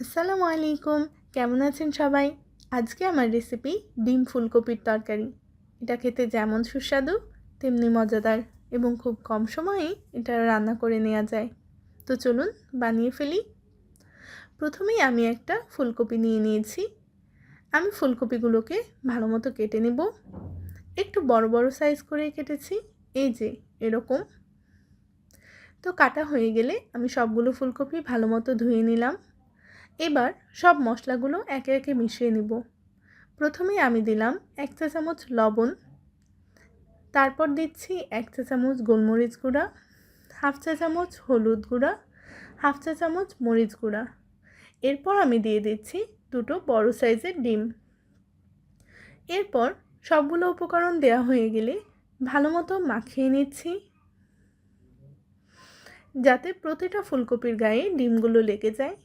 আসসালামু আলাইকুম। কেমন আছেন সবাই? আজকে আমার রেসিপি ডিম ফুলকপির তরকারি। এটা খেতে যেমন সুস্বাদু, তেমনি মজাদার এবং খুব কম সময়ে এটা রান্না করে নেওয়া যায়। তো চলুন বানিয়ে ফেলি। প্রথমেই আমি একটা ফুলকপি নিয়ে নিয়েছি। আমি ফুলকপিগুলোকে ভালো মতো কেটে নেব। একটু বড় বড় সাইজ করে কেটেছি। এই যে, এরকম। তো কাটা হয়ে গেলে আমি সবগুলো ফুলকপি ভালো মতো ধুয়ে নিলাম। এবার সব মশলাগুলো একে একে মিশিয়ে নিব। প্রথমে আমি দিলাম এক চা চামচ লবণ, তারপর দিচ্ছি এক চা চামচ গোলমরিচ গুঁড়া, হাফ চা চামচ হলুদ গুঁড়া, হাফ চা চামচ মরিচ গুঁড়া। এরপর আমি দিয়ে দিচ্ছি দুটো বড় সাইজের ডিম। এরপর সবগুলো উপকরণ দেওয়া হয়ে গেলে ভালো মতো মাখিয়ে নিচ্ছি। যাতে প্রতিটা ফুলকপির গায়ে ডিমগুলো লেগে যায়।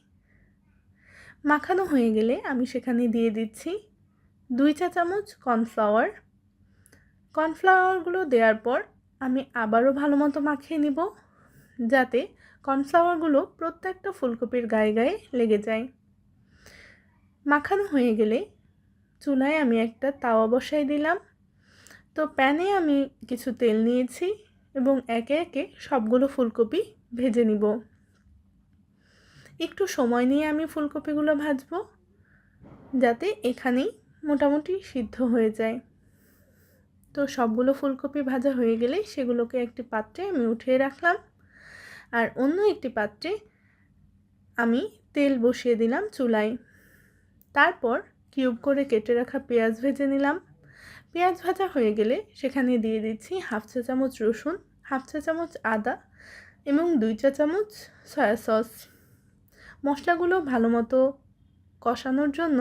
মাখানো হয়ে গেলে আমি সেখানে দিয়ে দিচ্ছি দুই চা চামচ কর্নফ্লাওয়ার। কর্নফ্লাওয়ারগুলো দেওয়ার পর আমি আবারও ভালো মতো মাখিয়ে নিব যাতে কর্নফ্লাওয়ারগুলো প্রত্যেকটা ফুলকপির গায়ে গায়ে লেগে যায়। মাখানো হয়ে গেলে চুলায় আমি একটা তাওয়া বসাই দিলাম। তো প্যানে আমি কিছু তেল নিয়েছি এবং একে একে সবগুলো ফুলকপি ভেজে নিব। একটু সময় নিয়ে আমি ফুলকপিগুলো ভাজবো, যাতে এখানেই মোটামুটি সিদ্ধ হয়ে যায়। তো সবগুলো ফুলকপি ভাজা হয়ে গেলে সেগুলোকে একটি পাত্রে আমি উঠিয়ে রাখলাম। আর অন্য একটি পাত্রে আমি তেল বসিয়ে দিলাম চুলায়। তারপর কিউব করে কেটে রাখা পেঁয়াজ ভেজে নিলাম। পেঁয়াজ ভাজা হয়ে গেলে সেখানে দিয়ে দিচ্ছি হাফ চা চামচ রসুন, হাফ চা চামচ আদা এবং দুই চা চামচ সয়া সস। মশলাগুলো ভালো মতো কষানোর জন্য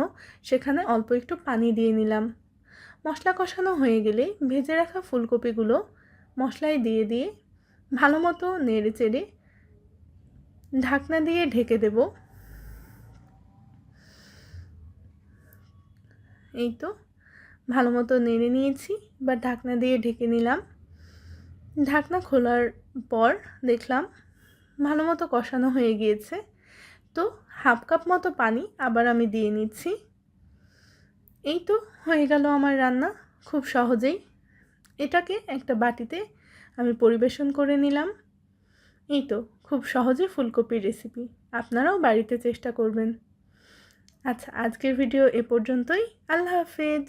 সেখানে অল্প একটু পানি দিয়ে নিলাম। মশলা কষানো হয়ে গেলে ভেজে রাখা ফুলকপিগুলো মশলায় দিয়ে দিয়ে ভালো মতো নেড়ে চেড়ে ঢাকনা দিয়ে ঢেকে দেব। এই তো ভালো মতো নেড়ে নিয়েছি বা ঢাকনা দিয়ে ঢেকে নিলাম। ঢাকনা খোলার পর দেখলাম ভালো মতো কষানো হয়ে গিয়েছে। তো হাফ কাপ মতো পানি আবার আমি দিয়ে নিচ্ছি। এই তো হয়ে গেল আমার রান্না, খুব সহজেই। এটাকে একটা বাটিতে আমি পরিবেশন করে নিলাম। এই তো খুব সহজে ফুলকপির রেসিপি আপনারাও বাড়িতে চেষ্টা করবেন। আচ্ছা আজকের ভিডিও এ পর্যন্তই। আল্লাহ হাফেজ।